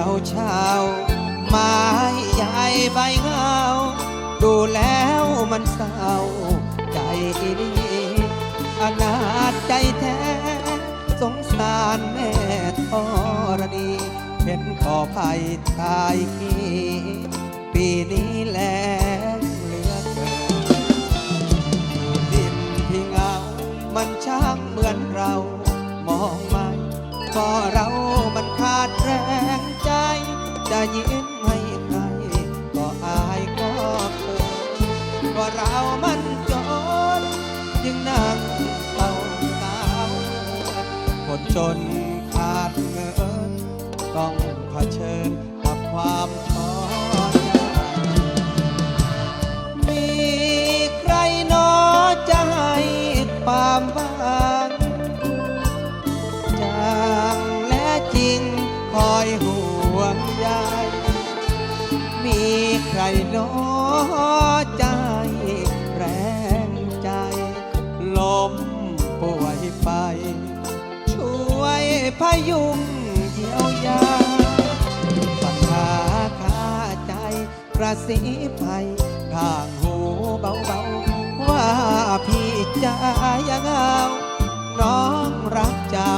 ยวเฉาไม้ใหญ่ใบเงา ดูแล้วมันเศร้า ใจดีอนาจใจแท้ สงสารแม่ธรณีเห็นขอภัยทายขีปีนี้แล้งเหลือเกินอยู่ดินที่เงา มันช่างเหมือนเรา มองไม่ก็เรา ยิ้มให้ใครก็อายก็เขินว่าเรามันจนยังนั่งเศร้าสาวคนจนขาดเงินต้องเผชิญ ใครหนอจะให้แรงใจ ล้มป่วยไป ช่วยพยุงเยียวยาปัญหาคาใจกระซิบไปข้างหูเบาๆ ว่าพี่จะยังเอาน้องรักเจ้า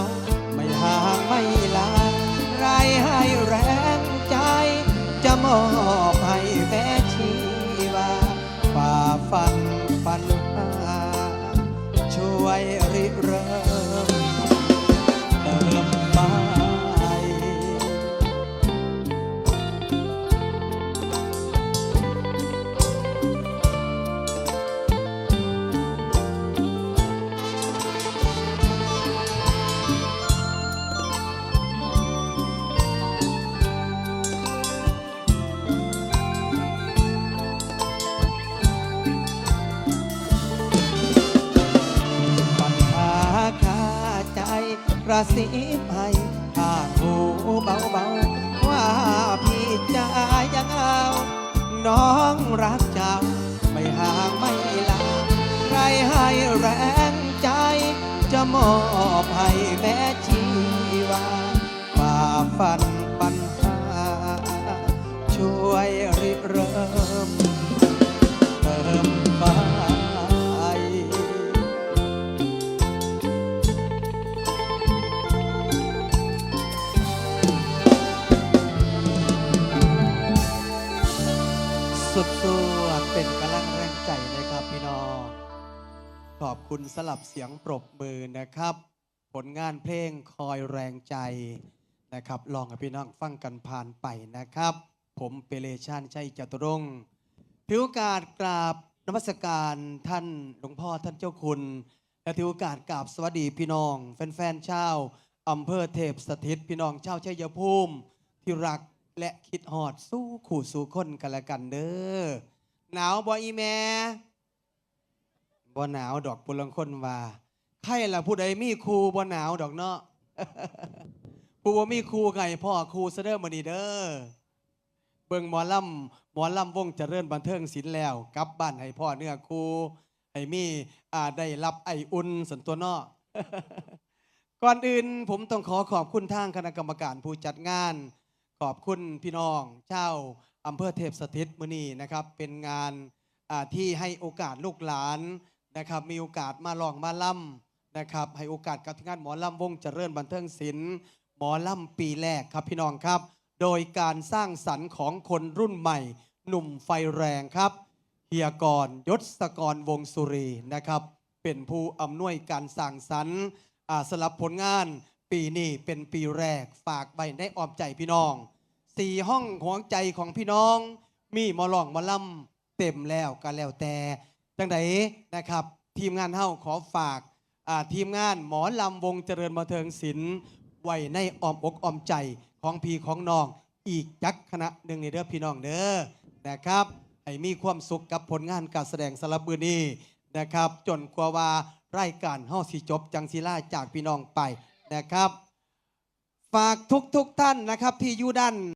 ระซิบให้ข้าหูเบาเบาว่าพี่จะยังเอาน้องรักเจ้า ไม่ห่างไม่ลาใครให้แรงใจ จะมอบให้แม่ชีวาฝ่าฟัน สุดตัวเป็นกำลังแรงใจนะครับพี่น้องขอบคุณสลับเสียงปรบมือนะครับ ผลงานเพลงคอยแรงใจนะครับ ลองให้พี่น้องฟังกันผ่านไปนะครับ ผมเปเลชานชัยจตุรงค์ถือโอกาสกราบนมัสการท่านหลวงพ่อท่านเจ้าคุณ และถือโอกาสกราบสวัสดีพี่น้อง แฟนๆชาวอำเภอเทพสถิตพี่น้องชาวชัยภูมิที่รัก และคิดหอดสู้ขู่สู้คนกันละกันเด้อหนาวบ่อีแม่บ่หนาวดอกปุลังคนว่าใครล่ะผู้ใดมีครูบ่หนาวดอกเนาะผู้บ่มีครูไงพ่อครูเสเด้อมื้อนี้เด้อเบิ่งหมอลำหมอลำวงเจริญบันเทิงศิลป์แล้วกลับบ้านให้พ่อเนื้อครูให้มีอ่าได้รับไออุ่นสันตัวเนาะก่อนอื่นผมต้องขอขอบคุณทางคณะกรรมการผู้จัดงาน ขอบคุณพี่น้องเจ้าอำเภอเทพสถิตมือนีนะครับเป็นงานที่ให้โอกาสลูกหลานนะครับมีโอกาสมาลองมาล่ำนะครับให้โอกาสกับทีมงานหมอลำวงเจริญบันเทิงศิลป์หมอลำปีแรกครับพี่น้องครับ โดยการสร้างสรรค์ของคนรุ่นใหม่ หนุ่มไฟแรงครับเฮียกรยศกรวงสุรีนะครับเป็นผู้อำนวยการสร้างสรรค์สลับผลงาน ปีนี้เป็นปีแรกฝากใบในอ้อมใจพี่น้องสี่ห้องหัวใจของพี่น้อง มีมอลองมอลำเต็มแล้วก็แล้วแต่จังไดนะครับ ทีมงานเฮ้าขอฝากทีมงานหมอลำวงเจริญบันเทิงศิลป์ไว้ในออมอกออมใจของพี่ของน้อง อีกจักคณะหนึ่งในเด้อพี่น้องเด้อนะครับให้มีความสุขกับผลงานการแสดงสารบบือนี้นะครับ จนกว่าว่ารายการเฮ้าสิจบจังศิลาจากพี่น้องไป นะครับ ฝากทุกๆทท่านนะครับที่อยู่ด้าน